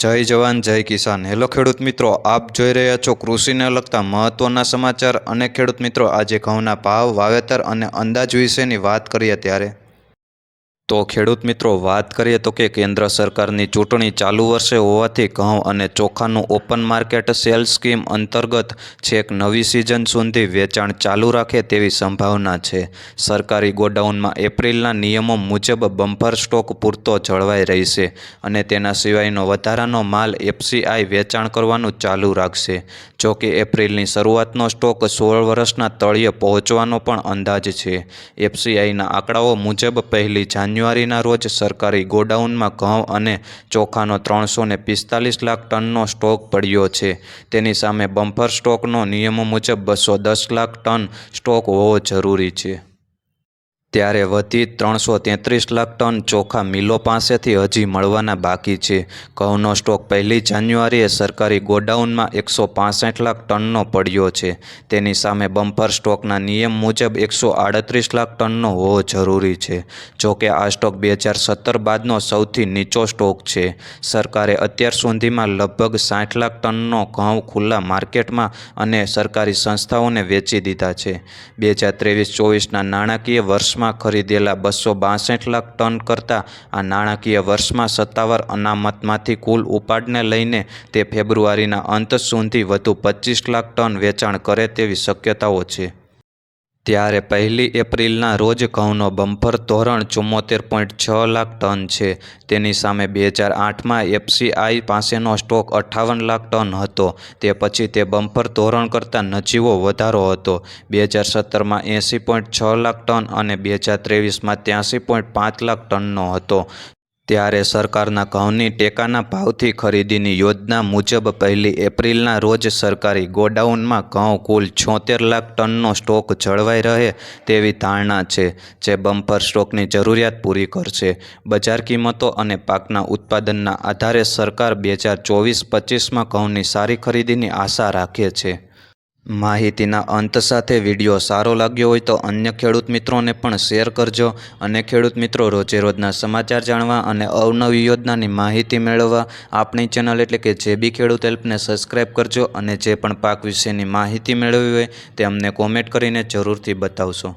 જય જવાન, જય કિસાન. હેલો ખેડૂત મિત્રો, આપ જોઈ રહ્યા છો કૃષિને લગતા મહત્ત્વના સમાચાર અને ખેડૂત મિત્રો, આજે ઘઉંના ભાવ, વાવેતર અને અંદાજ વિશેની વાત કરીએ ત્યારે. તો ખેડૂત મિત્રો, વાત કરીએ તો કે કેન્દ્ર સરકારની ચૂંટણી ચાલુ વર્ષે હોવાથી ઘઉં અને ચોખાનું ઓપન માર્કેટ સેલ સ્કીમ અંતર્ગત છેક નવી સિઝન સુધી વેચાણ ચાલુ રાખે તેવી સંભાવના છે. સરકારી ગોડાઉનમાં એપ્રિલના નિયમો મુજબ બમ્પર સ્ટોક પૂરતો જળવાઈ રહેશે અને તેના સિવાયનો વધારાનો માલ એફસીઆઈ વેચાણ કરવાનું ચાલુ રાખશે. જો કે એપ્રિલની શરૂઆતનો સ્ટોક સોળ વર્ષના તળિયે પહોંચવાનો પણ અંદાજ છે. એફસીઆઈના આંકડાઓ મુજબ પહેલી જાન્યુઆરીના રોજ સરકારી ગોડાઉનમાં ઘઉં અને ચોખાનો ત્રણસો ને પિસ્તાલીસ લાખ ટનનો સ્ટોક પડ્યો છે. તેની સામે બમ્પર સ્ટોકનો નિયમો મુજબ બસો દસ લાખ ટન સ્ટોક હોવો જરૂરી છે. ત્યારે વધી ત્રણસો તેત્રીસ લાખ ટન ચોખા મિલો પાસેથી હજી મળવાના બાકી છે. ઘઉંનો સ્ટોક પહેલી જાન્યુઆરીએ સરકારી ગોડાઉનમાં એકસો પાસઠ લાખ ટનનો પડ્યો છે. તેની સામે બમ્પર સ્ટોકના નિયમ મુજબ એકસો આડત્રીસ લાખ ટનનો હોવો જરૂરી છે. જોકે આ સ્ટોક બે હજાર સત્તર બાદનો સૌથી નીચો સ્ટોક છે. સરકારે અત્યાર સુધીમાં લગભગ સાઠ લાખ ટનનો ઘઉં ખુલ્લા માર્કેટમાં અને સરકારી સંસ્થાઓને વેચી દીધા છે. બે હજાર ત્રેવીસ ચોવીસના નાણાકીય વર્ષમાં ખરીદેલા બસો બાસઠ લાખ ટન કરતાં આ નાણાકીય વર્ષમાં સત્તાવાર અનામતમાંથી કુલ ઉપાડને લઈને તે ફેબ્રુઆરીના અંત સુધી વધુ પચીસ લાખ ટન વેચાણ કરે તેવી શક્યતાઓ છે. ત્યારે પહેલી એપ્રિલના રોજ ઘઉંનો બમ્પર ધોરણ ચુમ્મોતેર પોઈન્ટ છ લાખ ટન છે. તેની સામે બે હજાર આઠમાં એફસીઆઈ પાસેનો સ્ટોક અઠ્ઠાવન લાખ ટન હતો. તે પછી તે બમ્પર ધોરણ કરતાં નજીવો વધારો હતો. બે હજાર સત્તરમાં એંસી પોઈન્ટ છ લાખ ટન અને બે હજાર ત્રેવીસમાં ત્યાંસી પોઈન્ટ પાંચ લાખ ટનનો હતો. ત્યારે સરકારના ઘઉંની ટેકાના ભાવથી ખરીદીની યોજના મુજબ પહેલી એપ્રિલના રોજ સરકારી ગોડાઉનમાં ઘઉં કુલ છોતેર લાખ ટનનો સ્ટોક જળવાઈ રહે તેવી ધારણા છે, જે બમ્પર સ્ટોકની જરૂરિયાત પૂરી કરશે. બજાર કિંમતો અને પાકના ઉત્પાદનના આધારે સરકાર બે હજાર ચોવીસ પચીસમાં ઘઉંની સારી ખરીદીની આશા રાખે છે. માહિતીના અંત સાથે વીડિયો સારો લાગ્યો હોય તો અન્ય ખેડૂત મિત્રોને પણ શેર કરજો અને ખેડૂત મિત્રો રોજેરોજના સમાચાર જાણવા અને અવનવી યોજનાની માહિતી મેળવવા આપણી ચેનલ એટલે કે જે બી ખેડૂત હેલ્પને સબસ્ક્રાઈબ કરજો અને જે પણ પાક વિશેની માહિતી મેળવવી હોય તે અમને કોમેન્ટ કરીને જરૂરથી બતાવશો.